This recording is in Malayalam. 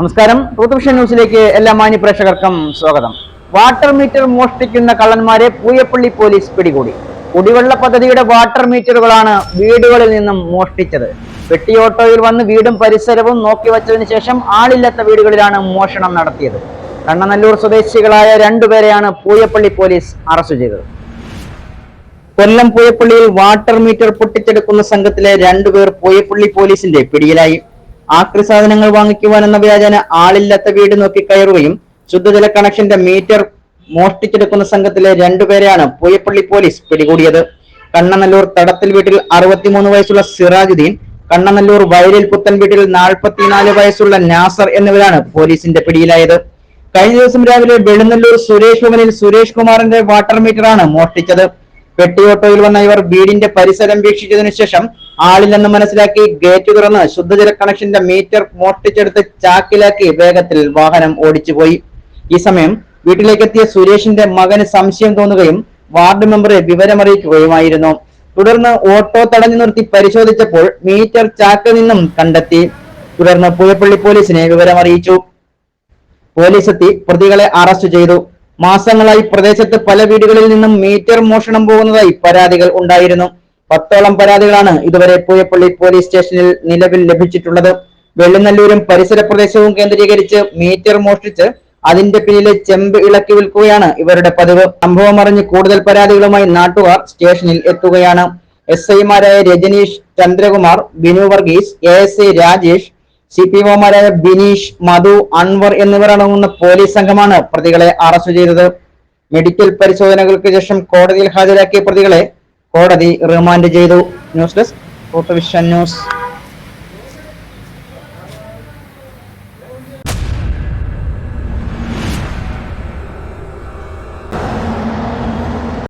നമസ്കാരം. ട്രൂത്ത് വിഷൻ ന്യൂസിലേക്ക് എല്ലാ മാന്യ പ്രേക്ഷകർക്കും സ്വാഗതം. വാട്ടർ മീറ്റർ മോഷ്ടിക്കുന്ന കള്ളന്മാരെ പൂയപ്പള്ളി പോലീസ് പിടികൂടി. കുടിവെള്ള പദ്ധതിയുടെ വാട്ടർ മീറ്ററുകളാണ് വീടുകളിൽ നിന്നും മോഷ്ടിച്ചത്. പെട്ടിയോട്ടോയിൽ വന്ന് വീടും പരിസരവും നോക്കി വച്ചതിന് ശേഷം ആളില്ലാത്ത വീടുകളിലാണ് മോഷണം നടത്തിയത്. കണ്ണനല്ലൂർ സ്വദേശികളായ രണ്ടുപേരെയാണ് പൂയപ്പള്ളി പോലീസ് അറസ്റ്റ് ചെയ്തത്. കൊല്ലം പൂയപ്പള്ളിയിൽ വാട്ടർ മീറ്റർ പൊട്ടിച്ചെടുക്കുന്ന സംഘത്തിലെ രണ്ടുപേർ പൂയപ്പള്ളി പോലീസിന്റെ പിടിയിലായി. ആക്രി സാധനങ്ങൾ വാങ്ങിക്കുവാൻ എന്ന വ്യാജന ആളില്ലാത്ത വീട് നോക്കി കയറുകയും ശുദ്ധജല കണക്ഷന്റെ മീറ്റർ മോഷ്ടിച്ചെടുക്കുന്ന സംഘത്തിലെ രണ്ടുപേരെയാണ് പൂയപ്പള്ളി പോലീസ് പിടികൂടിയത്. കണ്ണനല്ലൂർ തടത്തിൽ വീട്ടിൽ അറുപത്തിമൂന്ന് വയസ്സുള്ള സിറാജുദ്ദീൻ കണ്ണനല്ലൂർ വയലിൽ പുത്തൻ വീട്ടിൽ നാൽപ്പത്തിനാല് വയസ്സുള്ള നാസർ എന്നിവരാണ് പോലീസിന്റെ പിടിയിലായത്. കഴിഞ്ഞ ദിവസം രാവിലെ വെളുന്നല്ലൂർ സുരേഷ് ഭവനിൽ സുരേഷ് കുമാറിന്റെ വാട്ടർ മീറ്ററാണ് മോഷ്ടിച്ചത്. പെട്ടിയോട്ടോയിൽ വന്ന ഇവർ വീടിന്റെ പരിസരം വീക്ഷിച്ചതിനു ശേഷം ആളില്ലെന്ന് മനസ്സിലാക്കി ഗേറ്റ് തുറന്ന് ശുദ്ധജല കണക്ഷന്റെ മീറ്റർ മോഷ്ടിച്ചെടുത്ത് ചാക്കിലാക്കി വേഗത്തിൽ വാഹനം ഓടിച്ചുപോയി. ഈ സമയം വീട്ടിലേക്കെത്തിയ സുരേഷിന്റെ മകന് സംശയം തോന്നുകയും വാർഡ് മെമ്പറെ വിവരമറിയിക്കുകയുമായിരുന്നു. തുടർന്ന് ഓട്ടോ തടഞ്ഞു നിർത്തി പരിശോധിച്ചപ്പോൾ മീറ്റർ ചാക്കിൽ നിന്നും കണ്ടെത്തി. തുടർന്ന് പുഴപ്പള്ളി പോലീസിനെ വിവരമറിയിച്ചു. പോലീസ് എത്തി പ്രതികളെ അറസ്റ്റ് ചെയ്തു. മാസങ്ങളായി പ്രദേശത്ത് പല വീടുകളിൽ നിന്നും മീറ്റർ മോഷണം പോകുന്നതായി പരാതികൾ ഉണ്ടായിരുന്നു. പത്തോളം പരാതികളാണ് ഇതുവരെ പൂയപ്പള്ളി പോലീസ് സ്റ്റേഷനിൽ നിലവിൽ ലഭിച്ചിട്ടുള്ളത്. വെള്ളിനല്ലൂരും പരിസര പ്രദേശവും കേന്ദ്രീകരിച്ച് മീറ്റർ മോഷ്ടിച്ച് അതിന്റെ പിന്നിലെ ചെമ്പ് ഇളക്കി വിൽക്കുകയാണ് ഇവരുടെ പതിവ്. സംഭവം അറിഞ്ഞ് കൂടുതൽ പരാതികളുമായി നാട്ടുകാർ സ്റ്റേഷനിൽ എത്തുകയാണ്. എസ് ഐമാരായ Rajaneesh Chandrakumar Binu Varghese A S I Rajesh C P ഒമാരായ Bineesh Madhu Anwar എന്നിവരടങ്ങുന്ന പോലീസ് സംഘമാണ് പ്രതികളെ അറസ്റ്റ് ചെയ്തത്. മെഡിക്കൽ പരിശോധനകൾക്ക് ശേഷം കോടതിയിൽ ഹാജരാക്കിയ പ്രതികളെ കോടതി റിമാൻഡ് ചെയ്തു. News desk news.